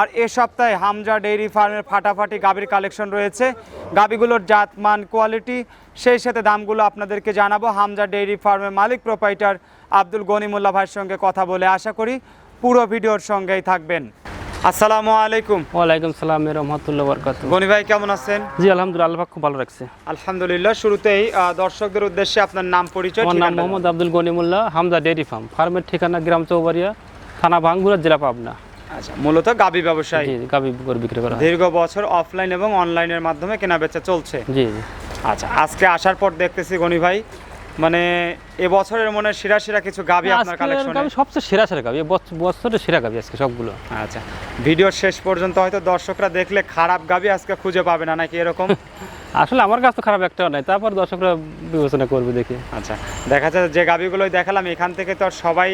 আর এ সপ্তাহে হামজা ডেইরি ফার্মের ফাটাফাটি গাভীর কালেকশন রয়েছে। গাভীগুলোর জাত মান কোয়ালিটি সেই সাথে দামগুলো আপনাদেরকে জানাব। হামজা ডেইরি ফার্মের মালিক প্রোপাইটার আব্দুল গনিমুল্লাহ ভাইয়ের সঙ্গে কথা বলে আশা করি পুরো ভিডিওর সঙ্গেই থাকবেন। আসসালামু আলাইকুম। ওয়ালাইকুম সালাম রহমতুল্লাহ বরকাত। গনি ভাই কেমন আছেন? জি আলহামদুলিল্লাহ আল্লাহ খুব ভালো রাখছে। আলহামদুলিল্লাহ শুরুতেই দর্শকদের উদ্দেশ্যে আপনার নাম পরিচয় আমার নাম মোহাম্মদ আব্দুল গনিমুল্লাহ হামদা ডেয়ারি ফার্ম। ফার্মের ঠিকানা গ্রাম চৌবাড়িয়া থানা ভাঙ্গুরা জেলা পাবনা। আচ্ছা মূলত গাবি ব্যবসায়ী। গাবি গরু বিক্রি করা দীর্ঘ বছর অফলাইন এবং অনলাইনের মাধ্যমে কেনা বেচা চলছে। জি আচ্ছা আজকে আসার পর দেখতেছি গনি ভাই মানে এবছরের মনে সেরা সেরা কিছু গাবি আপনার কালেকশনে গাবি সবচেয়ে সেরা সেরা গাবি বছরের সেরা গাবি আজকে সবগুলো। আচ্ছা ভিডিওর শেষ পর্যন্ত হয়তো দর্শকরা দেখলে খারাপ গাবি আজকে খুঁজে পাবে না নাকি এরকম? আসলে আমার কাছে তো খারাপ একটাও নাই তারপর দর্শকরা বিবেচনা করবে দেখি। আচ্ছা দেখা যাচ্ছে যে গাবিগুলোই দেখালাম এখান থেকে তো আর সবাই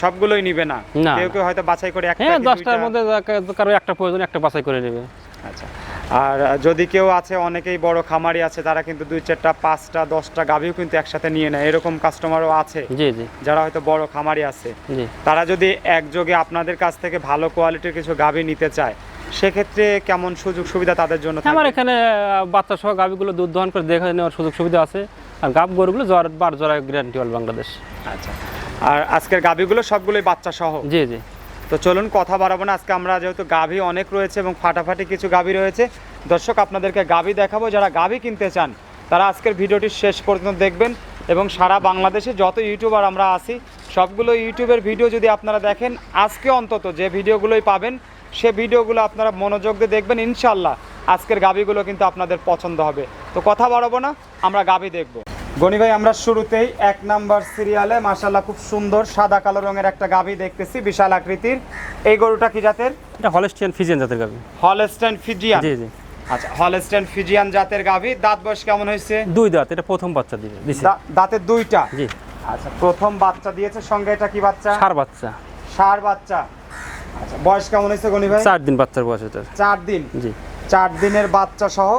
সবগুলোই নিবে না। কেউ কেউ হয়তো বাছাই করে একটা হ্যাঁ দশটার মধ্যে কারও একটা প্রয়োজন একটা বাছাই করে নেবে। আচ্ছা। আর যদি কেউ আছে অনেকেই বড় খামারি আছে তারা কিন্তু দুই চারটা পাঁচটা দশটা গাভিও কিন্তু একসাথে নিয়ে নেয়। এরকম কাস্টমারও আছে। জি জি। যারা হয়তো বড় খামারি আছে। জি। তারা যদি একযোগে আপনাদের কাছ থেকে ভালো কোয়ালিটির কিছু গাভি নিতে চায় সেক্ষেত্রে কেমন সুযোগ সুবিধা তাদের জন্য আমার এখানে বাচ্চা সহ গাভিগুলো দুধ দহন করে দেখে নেওয়ার সুযোগ সুবিধা আছে। আর গাব গরুগুলো জ্বর বার জ্বর গ্যারান্টি অল বাংলাদেশ। আচ্ছা। আর আজকের গাভীগুলো সবগুলোই বাচ্চা সহ। জি জি। তো চলুন কথা বাড়াবো না আজকে আমরা যেহেতু গাভী অনেক রয়েছে এবং ফাটাফাটি কিছু গাভী রয়েছে দর্শক আপনাদেরকে গাভি দেখাবো যারা গাভি কিনতে চান তারা আজকের ভিডিওটি শেষ পর্যন্ত দেখবেন এবং সারা বাংলাদেশে যত ইউটিউবার আমরা আছি সবগুলো ইউটিউবের ভিডিও যদি আপনারা দেখেন আজকে অন্তত যে ভিডিওগুলোই পাবেন সে ভিডিওগুলো আপনারা মনোযোগ দিয়ে দেখবেন ইনশাল্লাহ আজকের গাভীগুলো কিন্তু আপনাদের পছন্দ হবে। তো কথা বাড়াবো না আমরা গাভি দেখব। গনি ভাই আমরা শুরুতেই এক নাম্বার সিরিয়ালে মাশাল্লাহ খুব সুন্দর সাদা কালো রঙের একটা গাভি দেখতেছি বিশাল আকৃতির। এই গরুটা কি জাতের? এটা হলেস্টিয়ান ফিজিয়ান জাতের গাভি। হলস্টেন ফিজিয়ান জি জি। আচ্ছা হলস্টেন ফিজিয়ান জাতের গাভি। দাঁত বয়স কেমন হয়েছে? দুই দাঁত এটা প্রথম বাচ্চা দিবে দিছে। দা- দাঁতের দুইটা? জি। আচ্ছা প্রথম বাচ্চা দিয়েছে সঙ্গে এটা কি বাচ্চা? সার বাচ্চা। সার বাচ্চা। আচ্ছা বয়স কেমন হয়েছে গনি ভাই? চার দিন বাচ্চার বয়স এটা চার দিন? জি। চার দিনের বাচ্চা সহ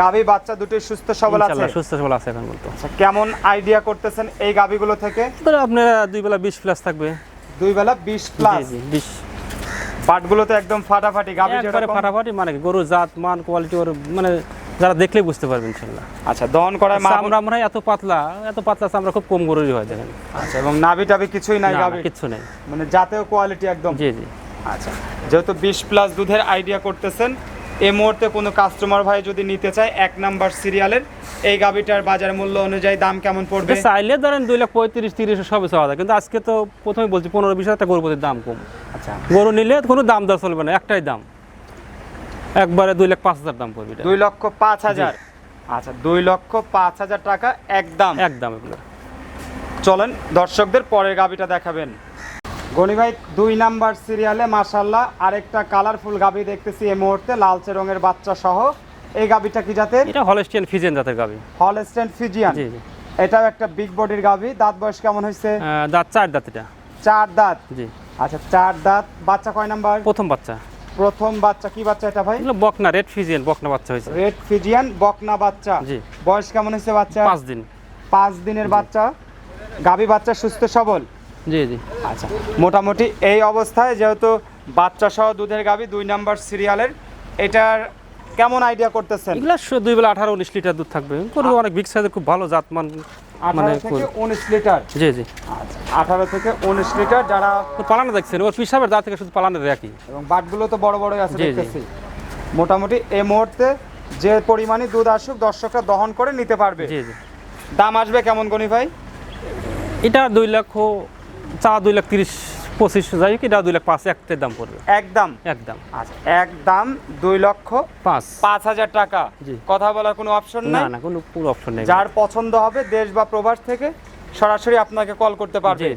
গাভি বাচ্চা দুটোই সুস্থ সবল আছে? সুস্থ সবল আছে এখন বলতো। আচ্ছা কেমন আইডিয়া করতেছেন এই গাভিগুলো থেকে? তাহলে আপনার দুই বেলা বিশ প্লাস থাকবে। দুই বেলা বিশ জি প্লাস জি বিশ। পাটগুলো তো একদম ফাটাফাটি একবারে যেরকম ফাটাফাটি মানে কি, গরুর জাত মান কোয়ালিটি ওর মানে যারা দেখলেই বুঝতে পারবেন ইনশাল্লাহ আচ্ছা দহন করায় মা আমরা আমরা এত পাতলা এত পাতলা আমরা খুব কম গরুরই হয় দেখেন। আচ্ছা এবং নাভি টাভি কিছুই নাই না, কিছু নেই। মানে জাতেও কোয়ালিটি একদম। জি জি। আচ্ছা যেহেতু বিশ প্লাস দুধের আইডিয়া করতেছেন এই মুহূর্তে কোনো কাস্টমার ভাই যদি নিতে চায় এক নাম্বার সিরিয়ালের এই গাভিটার বাজার মূল্য অনুযায়ী দাম কেমন পড়বে? চাইলে ধরেন দুই লাখ পঁয়ত্রিশ তিরিশ সবে চাওয়া যায়। কিন্তু আজকে তো প্রথমে বলছি পনেরো বিশ হাজার গরু দাম কম। আচ্ছা। গরু নিলে কোনো দাম দর চলবে না একটাই দাম। একবারে দুই লাখ পাঁচ হাজার দাম পড়বে দুই লক্ষ পাঁচ হাজার? আচ্ছা দুই লক্ষ পাঁচ হাজার টাকা একদম একদম এগুলো। চলেন দর্শকদের পরের গাভিটা দেখাবেন। গনি ভাই দুই নাম্বার সিরিয়ালে মাসাল্লাহ আরেকটা কালারফুল গাবি দেখতেছি এই মুহূর্তে লালচে রঙের বাচ্চা সহ। এই গাবিটা কি জাতের? এটা হলেস্টিয়ান ফিজিয়ান জাতের গাবি। হলস্টেন ফিজিয়ান এটাও একটা বিগ বডির গাবি। দাঁত বয়স কেমন হয়েছে? দাঁত চার দাঁত এটা। চার দাঁত? জি। আচ্ছা চার দাঁত। বাচ্চা কয় নাম্বার? প্রথম বাচ্চা। প্রথম বাচ্চা কি বাচ্চা এটা ভাই? বকনা রেড ফিজিয়ান বকনা বাচ্চা হয়েছে। রেড ফিজিয়ান বকনা বাচ্চা। জি। বয়স কেমন হয়েছে বাচ্চা? পাঁচ দিন। পাঁচ দিনের বাচ্চা। গাবি বাচ্চা সুস্থ সবল? জি জি। আচ্ছা মোটামুটি এই অবস্থায় যেহেতু বাচ্চা সহ দুধের গাভী দুই নাম্বার সিরিয়ালের এটার কেমন আইডিয়া করতেছেন? এগুলো দুই বেলা আঠারো উনিশ লিটার দুধ থাকবে। গরু অনেক বিগ সাইজের খুব ভালো জাত মান মানে উনিশ লিটার? জি জি। আচ্ছা আঠারো থেকে উনিশ লিটার যারা পালানো দেখছেন ওর পিসাবের দাঁত থেকে শুধু পালানো দেখি। এবং বাটগুলো তো বড় বড়ই আছে জি, জি। দেখতেছি। মোটামুটি এই মুহূর্তে যে পরিমাণে দুধ আসুক দর্শকরা দহন করে নিতে পারবে। জি জি। দাম আসবে কেমন গনি ভাই? এটা দুই লক্ষ চা দুই লাখ তিরিশ পঁচিশ যাই হোক এটা দুই লাখ পাঁচ একটাই দাম পড়বে। একদম? একদম। আচ্ছা একদম দুই লক্ষ পাঁচ। পাঁচ হাজার টাকা। জি। কথা বলার কোনো অপশন না না কোনো পুরো অপশন নেই। যার পছন্দ হবে দেশ বা প্রবাস থেকে সরাসরি আপনাকে কল করতে পারবে।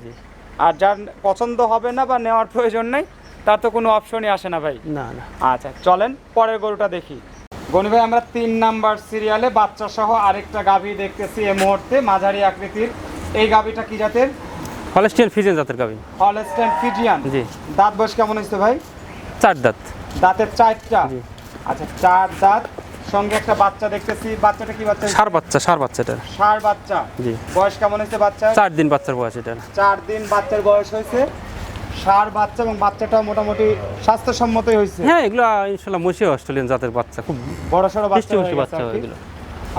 আর যার পছন্দ হবে না বা নেওয়ার প্রয়োজন নেই তার তো কোনো অপশনই আসে না ভাই। না না। আচ্ছা চলেন পরের গরুটা দেখি। গনি ভাই আমরা তিন নাম্বার সিরিয়ালে বাচ্চা সহ আরেকটা গাভী দেখতেছি এই মুহূর্তে মাঝারি আকৃতির। এই গাভীটা কি জাতের? হলস্টিয়ান ফিজিয়ান জাতের গাবি হলস্টেন ফিজিয়ান? জি। দাঁত বয়স কেমন হয়েছে ভাই? চার দাঁত। দাঁতের চারটা? জি। আচ্ছা চার দাঁত। সঙ্গে একটা বাচ্চা দেখতেছি। বাচ্চাটা কি বাচ্চা? সার বাচ্চা সার বাচ্চা এটা। ষাঁড় বাচ্চা। জি। বয়স কেমন হয়েছে বাচ্চা চার দিন বাচ্চার বয়স এটা। চার দিন বাচ্চার বয়স হয়েছে। ষাঁড় বাচ্চা এবং বাচ্চাটা মোটামুটি স্বাস্থ্যসম্মতই হয়েছে। হ্যাঁ এগুলো ইনশাল্লাহ মসি অস্ট্রেলিয়ান জাতের বাচ্চা। খুব বড় সড়ো বাচ্চা বাচ্চা এগুলো।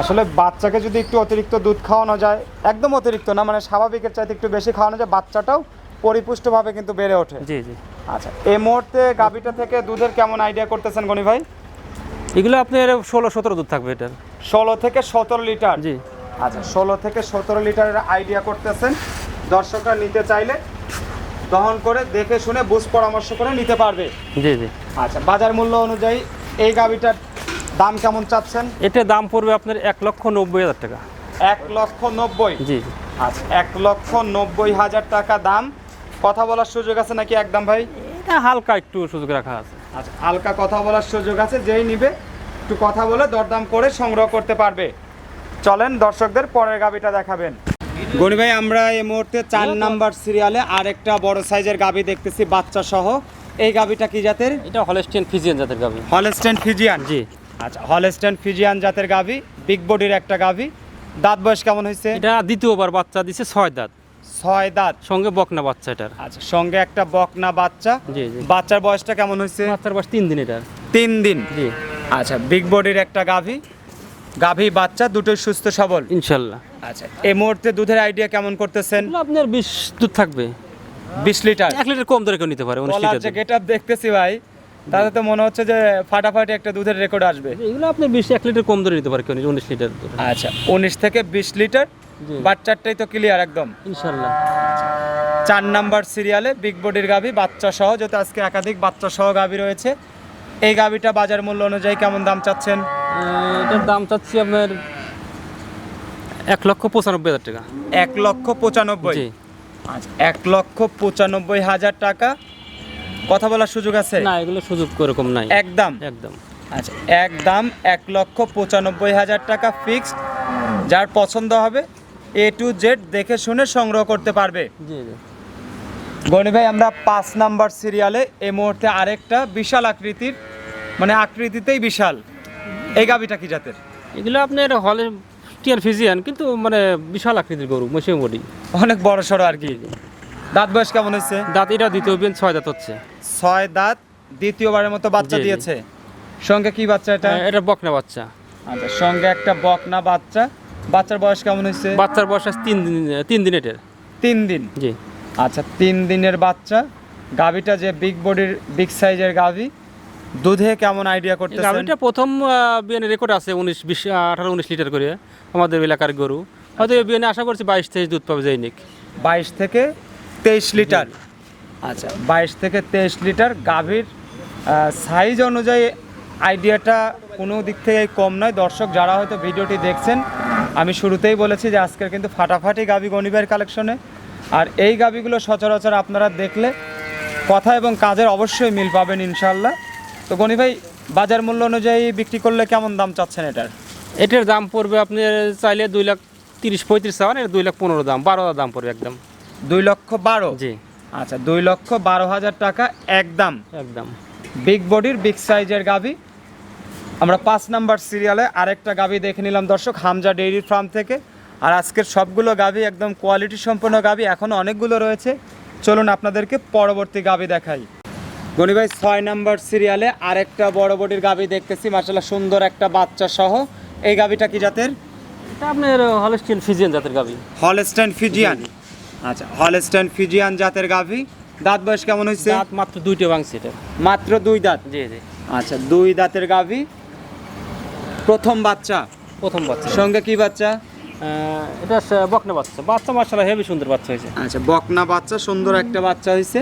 আসলে বাচ্চাকে যদি একটু অতিরিক্ত দুধ খাওয়ানো যায় একদম অতিরিক্ত না মানে স্বাভাবিকের চাইতে একটু বেশি খাওয়ানো যায় বাচ্চাটাও পরিপুষ্টভাবে কিন্তু বেড়ে ওঠে। জি জি। আচ্ছা এই মুহূর্তে গাভীটা থেকে দুধের কেমন আইডিয়া করতেছেন গনি ভাই? এগুলো আপনার ষোলো সতেরো দুধ থাকবে এটার। ষোলো থেকে সতেরো লিটার? জি। আচ্ছা ষোলো থেকে সতেরো লিটারের আইডিয়া করতেছেন। দর্শকরা নিতে চাইলে দহন করে দেখে শুনে বুঝ পরামর্শ করে নিতে পারবে। জি জি। আচ্ছা বাজার মূল্য অনুযায়ী এই গাভীটার দাম কেমন চাচ্ছেন? এটার দাম পড়বে আপনার এক লক্ষ নব্বই হাজার টাকা। এক লক্ষ নব্বই? জি। আচ্ছা এক লক্ষ নব্বই হাজার টাকা দাম। কথা বলার সুযোগ আছে নাকি একদম ভাই? এটা হালকা একটু সুযোগ রাখা আছে। আচ্ছা হালকা কথা বলার সুযোগ আছে যেই নিবে একটু কথা বলে দরদাম করে সংগ্রহ করতে পারবে। চলেন দর্শকদের পরের গাবিটা দেখাবেন। গনি ভাই আমরা এই মুহূর্তে চার নাম্বার সিরিয়ালে আরেকটা বড় সাইজের গাবি দেখতেছি বাচ্চা সহ এই গাবিটা কি জাতের? এটা হলস্টিয়ান ফিজিয়ান জাতের গাবি। Holstein Friesian. জি। আচ্ছা হলস্টেন ফিজিয়ান জাতের গাবি বিগ বডির একটা গাবি দাঁত বয়স কেমন হয়েছে? এটা দ্বিতীয়বার বাচ্চা দিছে ছয় দাঁত। ছয় দাঁত। সঙ্গে বকনা বাচ্চা এটার। আচ্ছা সঙ্গে একটা বকনা বাচ্চা। জি জি। বাচ্চার বয়সটা কেমন হয়েছে? বাচ্চার বয়স তিন দিন এটার। তিন দিন। জি। আচ্ছা বিগ বডির একটা গাভী। গাভী বাচ্চা দুটোই সুস্থ সবল। ইনশাল্লাহ। আচ্ছা এই মুহূর্তে দুধের আইডিয়া কেমন করতেছেন? আপনার বিশ দুধ থাকবে। বিশ লিটার। এক লিটার কম দরে কেউ নিতে পারে। গেট দেখতেছি ভাই তাতে তো মনে হচ্ছে যে ফাটাফাটি একটা দুধের রেকর্ড আসবে। এগুলো আপনি বিশ এক লিটার কম ধরে নিতে পারে কেউ উনিশ লিটার আচ্ছা উনিশ থেকে বিশ লিটার বাচ্চারটাই তো ক্লিয়ার একদম। ইনশাল্লাহ। চার নাম্বার সিরিয়ালে বিগ বডির গাভী বাচ্চা সহ যেহেতু আজকে একাধিক বাচ্চা সহ গাভী রয়েছে এই গাভীটা বাজার মূল্য অনুযায়ী কেমন দাম চাচ্ছেন? এটার দাম চাচ্ছি আপনার এক লক্ষ পঁচানব্বই হাজার টাকা। এক লক্ষ পঁচানব্বই। আচ্ছা এক লক্ষ পঁচানব্বই হাজার টাকা। কথা বলার সুযোগ আছে? না এগুলো সুযোগ ওরকম নাই। একদম? একদম। আচ্ছা একদম এক লক্ষ পঁচানব্বই হাজার টাকা ফিক্সড যার পছন্দ হবে এ টু জেড দেখে শুনে সংগ্রহ করতে পারবে। জি জি। গনি ভাই আমরা পাঁচ নাম্বার সিরিয়ালে এই মুহূর্তে আরেকটা বিশাল আকৃতির মানে আকৃতিতেই বিশাল। এই গাবিটা কি জাতের? এগুলো আপনার হলে টিয়ার ফিজিয়ান কিন্তু মানে বিশাল আকৃতির গরু মসিম অনেক বড় সড়ো আর কি। দাঁত বয়স কেমন হয়েছে? দাঁত এটা দ্বিতীয় বিন ছয় দাঁত হচ্ছে। ছয় দাঁত দ্বিতীয়বারের মতো বাচ্চা। দিয়েছে। সঙ্গে কি বাচ্চা এটা? এটা বকনা বাচ্চা। আচ্ছা সঙ্গে একটা বকনা বাচ্চা। বাচ্চার বয়স কেমন হয়েছে? বাচ্চার বয়স তিন দিন তিন দিন এটার। তিন দিন? জি। আচ্ছা তিন দিনের বাচ্চা। গাভিটা যে বিগ বডির বিগ সাইজের গাভি। দুধে কেমন আইডিয়া করতেছেন? গাভিটা প্রথম বিয়ানের রেকর্ড আছে উনিশ বিশ আঠারো উনিশ লিটার করে। আমাদের এলাকার গরু। হয়তো এই বিয়ানে আশা করছি বাইশ থেকে দুধ পাবে যাইনিক বাইশ থেকে তেইশ লিটার। আচ্ছা। বাইশ থেকে তেইশ লিটার গাভীর সাইজ অনুযায়ী আইডিয়াটা কোনো দিক থেকে কম নয়। দর্শক যারা হয়তো ভিডিওটি দেখছেন আমি শুরুতেই বলেছি যে আজকের কিন্তু ফাটাফাটি গাভী গণিবের কালেকশনে আর এই গাভীগুলো সচরাচর আপনারা দেখলে কথা এবং কাজের অবশ্যই মিল পাবেন ইনশাল্লাহ তো গনি ভাই বাজার মূল্য অনুযায়ী বিক্রি করলে কেমন দাম চাচ্ছেন এটার? এটার দাম পড়বে আপনি চাইলে দুই লাখ তিরিশ পঁয়ত্রিশ চাওয়ান এটা দুই লাখ পনেরো দাম বারো হাজার দাম পড়বে একদম। দুই লক্ষ বারো। জি। আচ্ছা দুই লক্ষ বারো হাজার টাকা একদম। একদম। বিগ বডির বিগ সাইজের গাভি। আমরা পাঁচ নাম্বার সিরিয়ালে আরেকটা গাভি দেখে নিলাম দর্শক হামজা ডেইরি ফার্ম থেকে। আর আজকের সবগুলো গাভি একদম কোয়ালিটি সম্পন্ন গাভি এখনও অনেকগুলো রয়েছে। চলুন আপনাদেরকে পরবর্তী গাভি দেখাই। গনি ভাই ছয় নাম্বার সিরিয়ালে আরেকটা বড় বডির গাভি দেখতেছি মার্শাল্লাহ সুন্দর একটা বাচ্চা সহ। এই গাভিটা কি জাতের? এটা আপনার হলস্টিয়ান ফিজিয়ান জাতের গাভি। হলস্টেন ফিজিয়ান আচ্ছা হলস্টাইন ফিজিয়ান জাতের গাভী। দাঁত বয়স কেমন হয়েছে? দাঁত মাত্র দুইটা ভাঙছে এটা। মাত্র দুই দাঁত? জি জি। আচ্ছা দুই দাঁতের গাভী। প্রথম বাচ্চা? প্রথম বাচ্চা। সঙ্গে কি বাচ্চা? এটা বকনা বাচ্চা। বাচ্চা মার্শাল্লাহ হেভি সুন্দর বাচ্চা হয়েছে। আচ্ছা বকনা বাচ্চা সুন্দর একটা বাচ্চা হয়েছে।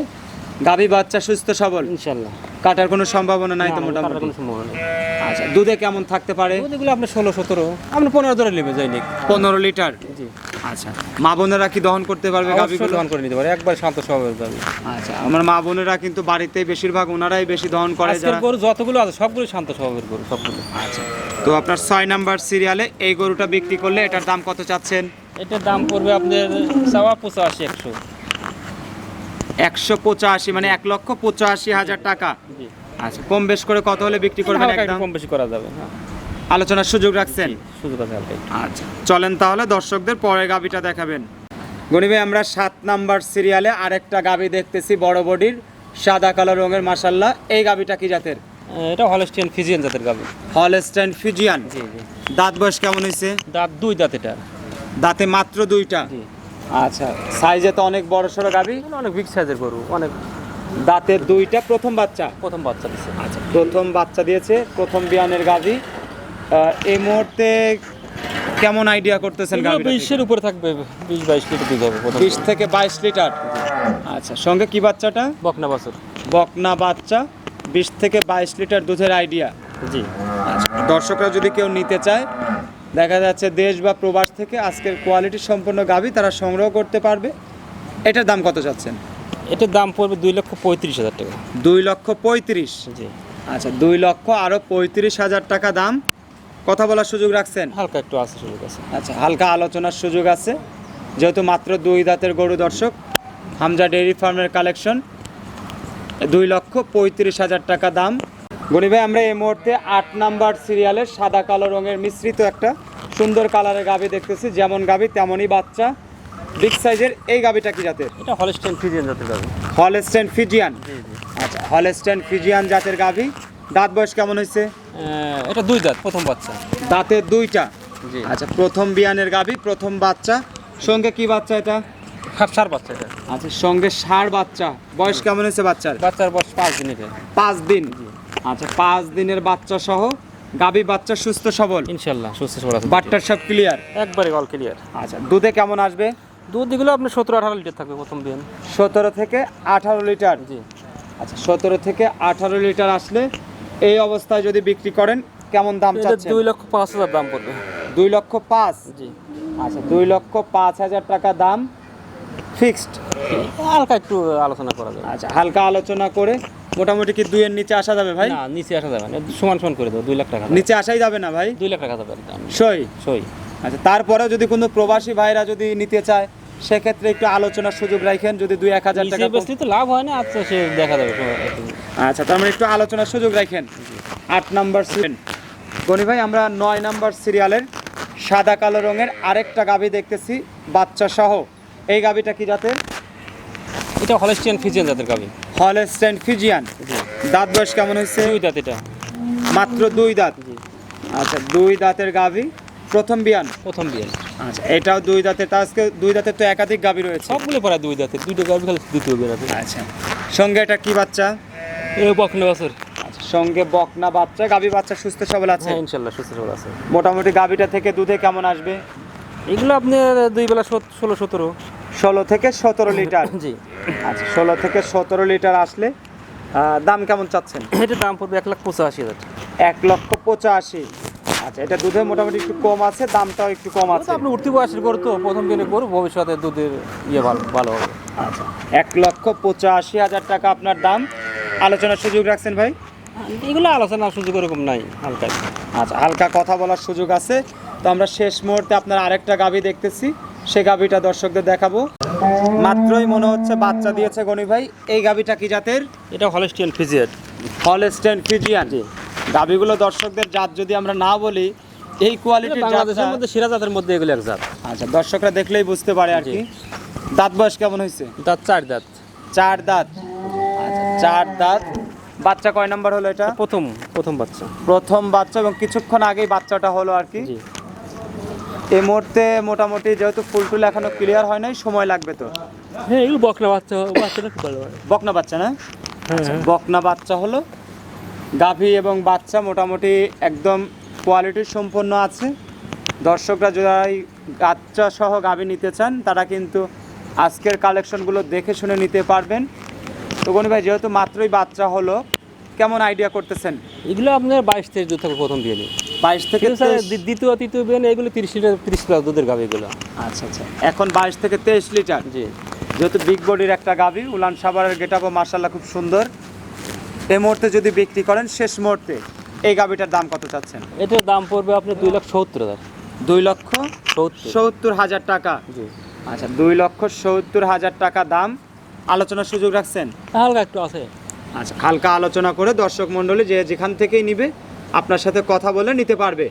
গাভী বাচ্চা সুস্থ সবল? ইনশাল্লাহ কাটার কোনো সম্ভাবনা নাই তো মোটামুটি? কোনো সম্ভাবনা নেই। আচ্ছা দুধে কেমন থাকতে পারে? ওদেরগুলো আপনার ষোলো সতেরো। আপনি পনেরো ধরে নেবে যাইনিক পনেরো লিটার? জি। আচ্ছা মা বোনেরা কি দহন করতে পারবে গাভীগুলো? দহন করে নিতে পারে একবার শান্ত স্বভাবের গাবি আচ্ছা আমার মা বোনেরা কিন্তু বাড়িতে বেশিরভাগ ওনারাই বেশি দহন করে যারা। গরু যতগুলো আছে সবগুলো শান্ত স্বভাবের গরু সবগুলো। আচ্ছা তো আপনার ছয় নাম্বার সিরিয়ালে এই গরুটা বিক্রি করলে এটার দাম কত চাচ্ছেন? এটার দাম পড়বে আপনার চাওয়া পঁচাশি একশো। একশো পঁচাশি মানে এক লক্ষ পঁচাশি হাজার টাকা। আচ্ছা কম বেশ করে কত হলে বিক্রি করবেন একদম? কম বেশি করা যাবে হ্যাঁ। আলোচনার সুযোগ রাখছেন? সুযোগ আছে আচ্ছা চলেন তাহলে দর্শকদের পরে গাবিটা দেখাবেন। ভাই আমরা সাত নাম্বার সিরিয়ালে আরেকটা গাবি দেখতেছি বড় বডির সাদা কালো রঙের মাসাল্লাহ এই গাবিটা কি জাতের? এটা হলস্টিয়ান ফিজিয়ান জাতের গাবি। Holstein Friesian. দাঁত বয়স কেমন হয়েছে? দাঁত দুই দাঁত এটা। দাঁতে মাত্র দুইটা। আচ্ছা সাইজে তো অনেক বড় সড়ো গাবি অনেক বিগ সাইজের গরু অনেক। দাঁতের দুইটা প্রথম বাচ্চা? প্রথম বাচ্চা দিচ্ছে আচ্ছা প্রথম বাচ্চা দিয়েছে প্রথম বিয়ানের গাভি। এই মুহূর্তে কেমন আইডিয়া করতেছেন বিশের উপরে থাকবে বিশ বাইশ লিটার দুধ হবে বিশ থেকে বাইশ লিটার? আচ্ছা সঙ্গে কি বাচ্চাটা? বকনা বাছুর। বকনা বাচ্চা বিশ থেকে বাইশ লিটার দুধের আইডিয়া জি। দর্শকরা যদি কেউ নিতে চায় দেখা যাচ্ছে দেশ বা প্রবাস থেকে আজকের কোয়ালিটি সম্পন্ন গাভি তারা সংগ্রহ করতে পারবে। এটার দাম কত চাচ্ছেন? এটার দাম পড়বে দুই লক্ষ পঁয়ত্রিশ হাজার টাকা। দুই লক্ষ পঁয়ত্রিশ? জি। আচ্ছা দুই লক্ষ আরও পঁয়ত্রিশ হাজার টাকা দাম। কথা বলার সুযোগ রাখছেন? হালকা একটু আছে সুযোগ আছে। আচ্ছা হালকা আলোচনার সুযোগ আছে। যেহেতু মাত্র দুই দাঁতের গরু দর্শক হামজা ডেইরি ফার্মের কালেকশন। দুই লক্ষ পঁয়ত্রিশ হাজার টাকা দাম। গনি ভাই আমরা এই মুহূর্তে আট নাম্বার সিরিয়ালের সাদা কালো রঙের মিশ্রিত একটা সুন্দর কালারের গাবি দেখতেছি। যেমন গাবি তেমনই বাচ্চা। বিগ সাইজের এই গাবিটা কি জাতের? এটা হলস্টিয়ান ফিজিয়ান জাতের গাবি হলস্টেন ফিজিয়ান আচ্ছা হলস্টেন ফিজিয়ান জাতের গাবি দাঁত বয়স কেমন হয়েছে? এটা দুই দাঁত প্রথম বাচ্চা। দাঁতের দুইটা? জি। আচ্ছা প্রথম বিয়ানের গাবি প্রথম বাচ্চা। সঙ্গে কি বাচ্চা এটা? সার বাচ্চা এটা। আচ্ছা সঙ্গে ষাঁড় বাচ্চা। বয়স কেমন হয়েছে বাচ্চার? বাচ্চার বয়স পাঁচ দিন পাঁচ দিন। আচ্ছা পাঁচ দিনের বাচ্চা সহ গাবি বাচ্চা সুস্থ সবল? ইনশাল্লাহ সুস্থ সবল আছে। বাট্টার সব ক্লিয়ার একবারে অল ক্লিয়ার আচ্ছা দুধে কেমন আসবে? দুধ এগুলো আপনার সতেরো আঠারো লিটার থাকবে প্রথম দিন। সতেরো থেকে আঠারো লিটার জি। আচ্ছা সতেরো থেকে আঠারো লিটার আসলে এই অবস্থায় যদি বিক্রি করেন কেমন দাম এটা চাচ্ছেন? দুই লক্ষ পাঁচ হাজার দাম পড়বে। দুই লক্ষ পাঁচ? জি। আচ্ছা দুই লক্ষ পাঁচ হাজার টাকা দাম ফিক্সড হালকা একটু আলোচনা করা যাবে। আচ্ছা হালকা আলোচনা করে মোটামুটি কি দুইয়ের নিচে আসা যাবে ভাই? না নিচে আসা যাবে না। সমান সমান করে দেবো দুই লাখ টাকা। নিচে আসাই যাবে না ভাই? দুই লাখ টাকা যাবে সই? সই। আচ্ছা তারপরেও যদি কোনো প্রবাসী ভাইরা যদি নিতে চায় সেক্ষেত্রে একটু আলোচনার সুযোগ রাখেন যদি দুই এক হাজার টাকা বেশি তো লাভ হয় না আচ্ছা সে দেখা যাবে আচ্ছা তার মানে একটু আলোচনার সুযোগ রাখেন। আট নাম্বার সিরিয়াল। গনি ভাই আমরা নয় নাম্বার সিরিয়ালের সাদা কালো রঙের আরেকটা গাভি দেখতেছি বাচ্চা সহ এই গাভিটা কি জাতের? এটা হলস্টিয়ান ফিজিয়ান জাতের গাবি হলস্টেন ফিজিয়ান। দাঁত বয়স কেমন হয়েছে? দুই দাঁত এটা। মাত্র দুই দাঁত। আচ্ছা দুই দাঁতের গাভি। প্রথম বিয়ান। প্রথম বিয়ে আচ্ছা এটাও দুই দাঁতের তা আজকে দুই দাঁতের তো একাধিক গাভি রয়েছে। সবগুলো প্রায় দুই দাঁতের দুইটা গাবি খালি দ্বিতীয় বিয়ে আছে। আচ্ছা সঙ্গে এটা কি বাচ্চা? এ বকনে বছর। আচ্ছা সঙ্গে বকনা বাচ্চা। গাভি বাচ্চা সুস্থ সবল আছে? হ্যাঁ ইনশাল্লাহ সুস্থ সবল আছে। মোটামুটি গাভিটা থেকে দুধে কেমন আসবে? এগুলো আপনি দুই বেলা ষোলো সতেরো। ষোলো থেকে সতেরো লিটার। জি। আচ্ছা ষোলো থেকে সতেরো লিটার আসলে দাম কেমন চাচ্ছেন? এটার দাম পড়বে এক লাখ পঁচাশি হাজার এক লক্ষ পঁচাশি। আচ্ছা এটা দুধে মোটামুটি একটু কম আছে দামটাও একটু কম আছে। আপনি উঠতি বয়সের গরু তো প্রথম দিনে গরু ভবিষ্যতে দুধের ইয়ে ভালো ভালো হবে। আচ্ছা এক লক্ষ পঁচাশি হাজার টাকা আপনার দাম। আলোচনার সুযোগ রাখছেন ভাই? এগুলো আলোচনা সুযোগ এরকম নাই হালকা। আচ্ছা হালকা কথা বলার সুযোগ আছে। তো আমরা শেষ মুহূর্তে আপনার আরেকটা গাভি দেখতেছি। সে গাভিটা দর্শকদের দেখাবো। মাত্রই মনে হচ্ছে বাচ্চা দিয়েছে গনি ভাই। এই গাভিটা কি জাতের? এটা হলস্টিয়ান ফিজিয়াট হলস্টেন ফিজিয়ান। গাভিগুলো দর্শকদের জাত যদি আমরা না বলি এই কোয়ালিটির বাংলাদেশের মধ্যে সেরা জাতের মধ্যে এগুলো এক জাত। আচ্ছা দর্শকরা দেখলেই বুঝতে পারে আর কি। দাঁত বয়স কেমন হয়েছে? দাঁত চার দাঁত। চার দাঁত। আচ্ছা চার দাঁত। বাচ্চা কয় নাম্বার হলো এটা? প্রথম প্রথম বাচ্চা। প্রথম বাচ্চা এবং কিছুক্ষণ আগেই বাচ্চাটা হলো আর কি। এই মুহূর্তে মোটামুটি যেহেতু ফুল টুল এখনও ক্লিয়ার হয় নাই সময় লাগবে তো? হ্যাঁ এগুলো বকনা বাচ্চা বাচ্চাটা বকনা বাচ্চা না? হ্যাঁ। বকনা বাচ্চা হলো। গাভী এবং বাচ্চা মোটামুটি একদম কোয়ালিটি সম্পন্ন আছে। দর্শকরা যারা বাচ্চা সহ গাভী নিতে চান তারা কিন্তু আজকের কালেকশনগুলো দেখে শুনে নিতে পারবেন। তো গনি ভাই যেহেতু মাত্রই বাচ্চা হলো কেমন আইডিয়া করতেছেন? এগুলো আপনার বাইশ তেইশ দুধ থাকবে প্রথম বিয়ে নিয়ে বাইশ থেকে দ্বিতীয় তৃতীয় বিয়ানে এগুলো তিরিশ লিটার তিরিশ প্লাস দুধের গাভি এগুলো। আচ্ছা আচ্ছা। এখন বাইশ থেকে তেইশ লিটার? জি। যেহেতু বিগ বডির একটা গাভি উলান সাবারের গেটাপও মার্শাল্লাহ খুব সুন্দর। এই মুহূর্তে যদি বিক্রি করেন শেষ মুহূর্তে এই গাভিটার দাম কত চাচ্ছেন? এটার দাম পড়বে আপনার দুই লাখ সত্তর হাজার। দুই লক্ষ সত্তর। হাজার টাকা। জি। আচ্ছা দুই লক্ষ সত্তর হাজার টাকা দাম। আলোচনার সুযোগ রাখছেন? হালকা একটু আছে। আচ্ছা হালকা আলোচনা করে দর্শক মণ্ডলী যে যেখান থেকেই নিবে আপনার সাথে কথা বলে নিতে পারবে।